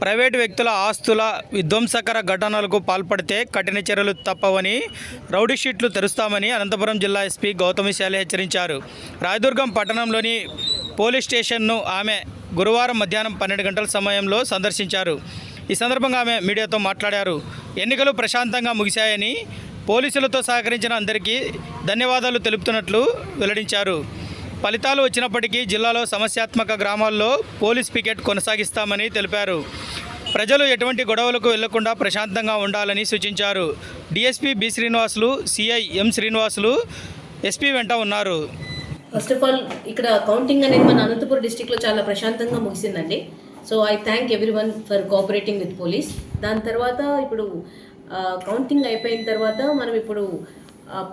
Private వ్యక్తుల ఆస్తుల విధ్వంసకర ఘటనలకు పాల్పడితే కఠిన చర్యలు తప్పవని రౌడీ షీట్లు తెరుస్తామని అనంతపురం జిల్లా ఎస్పీ గౌతమిశాలి హెచ్చరించారు. రాయదుర్గం పట్టణంలోని పోలీస్ స్టేషన్ను ఆమె గురువారం మధ్యాహ్నం పన్నెండు గంటల సమయంలో సందర్శించారు. ఈ సందర్భంగా ఆమె మీడియాతో మాట్లాడారు. ఎన్నికలు ప్రశాంతంగా ముగిశాయని పోలీసులతో సహకరించిన అందరికీ ధన్యవాదాలు తెలుపుతున్నట్లు వెల్లడించారు. ఫలితాలు వచ్చినప్పటికీ జిల్లాలో సమస్యాత్మక గ్రామాల్లో పోలీస్ పికెట్ కొనసాగిస్తామని తెలిపారు. ప్రజలు ఎటువంటి గొడవలకు వెళ్ళకుండా ప్రశాంతంగా ఉండాలని సూచించారు. DSP B Srinivasulu CI M Srinivasulu SP వెంట ఉన్నారు. ఫస్ట్ ఆఫ్ ఆల్ ఇక్కడ కౌంటింగ్ అనేది మన అనంతపురం డిస్టిక్లో చాలా ప్రశాంతంగా ముగిసిందండి. So I thank everyone for cooperating with police దాని తర్వాత ఇప్పుడు కౌంటింగ్ అయిపోయిన తర్వాత మనం ఇప్పుడు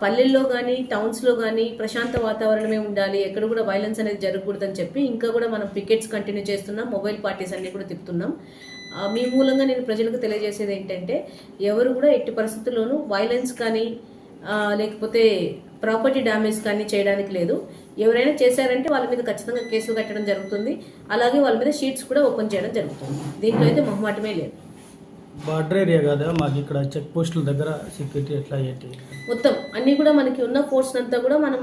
పల్లెల్లో కానీ టౌన్స్లో కానీ ప్రశాంత వాతావరణమే ఉండాలి. ఎక్కడ కూడా వైలెన్స్ అనేది జరగకూడదని చెప్పి ఇంకా కూడా మనం పికెట్స్ కంటిన్యూ చేస్తున్నాం. మొబైల్ పార్టీస్ అన్నీ కూడా తిప్పుతున్నాం. మీ మూలంగా నేను ప్రజలకు తెలియజేసేది ఏంటంటే ఎవరు కూడా ఎట్టి పరిస్థితుల్లోనూ వైలెన్స్ కానీ లేకపోతే ప్రాపర్టీ డ్యామేజ్ కానీ చేయడానికి లేదు. ఎవరైనా చేశారంటే వాళ్ళ మీద ఖచ్చితంగా కేసులు కట్టడం జరుగుతుంది. అలాగే వాళ్ళ మీద షీట్స్ కూడా ఓపెన్ చేయడం జరుగుతుంది. దీంట్లో అయితే మొహమాటమే లేదు. బార్డర్ ఏరియా కదా? మాకు ఇక్కడ చెక్ పోస్టుల దగ్గర సెక్యూరిటీ ఎట్లా ఏంటి? మొత్తం అన్నీ కూడా మనకి ఉన్న ఫోర్స్ అంతా కూడా మనం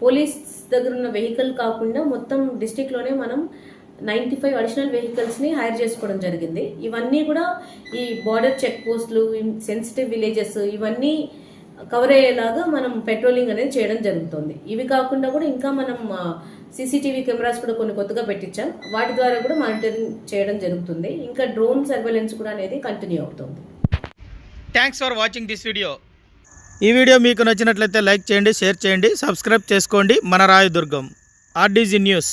పోలీస్ దగ్గర ఉన్న వెహికల్ కాకుండా మొత్తం డిస్టిక్లోనే మనం నైంటీ ఫైవ్ అడిషనల్ వెహికల్స్ని హైర్ చేసుకోవడం జరిగింది. ఇవన్నీ కూడా ఈ బార్డర్ చెక్ పోస్టులు సెన్సిటివ్ విలేజెస్ ఇవన్నీ కవర్ అయ్యేలాగా మనం పెట్రోలింగ్ అనేది చేయడం జరుగుతుంది. ఇవి కాకుండా కూడా ఇంకా మనం సీసీటీవీ కెమెరాస్ కూడా కొన్ని కొత్తగా పెట్టించాం. వాటి ద్వారా కూడా మానిటరింగ్ చేయడం జరుగుతుంది. ఇంకా డ్రోన్ సర్వేలెన్స్ కూడా అనేది కంటిన్యూ అవుతుంది. Thanks for watching this video ఈ వీడియో మీకు నచ్చినట్లయితే లైక్ చేయండి షేర్ చేయండి సబ్స్క్రైబ్ చేసుకోండి. మన రాయదుర్గం ఆర్డీజీ న్యూస్.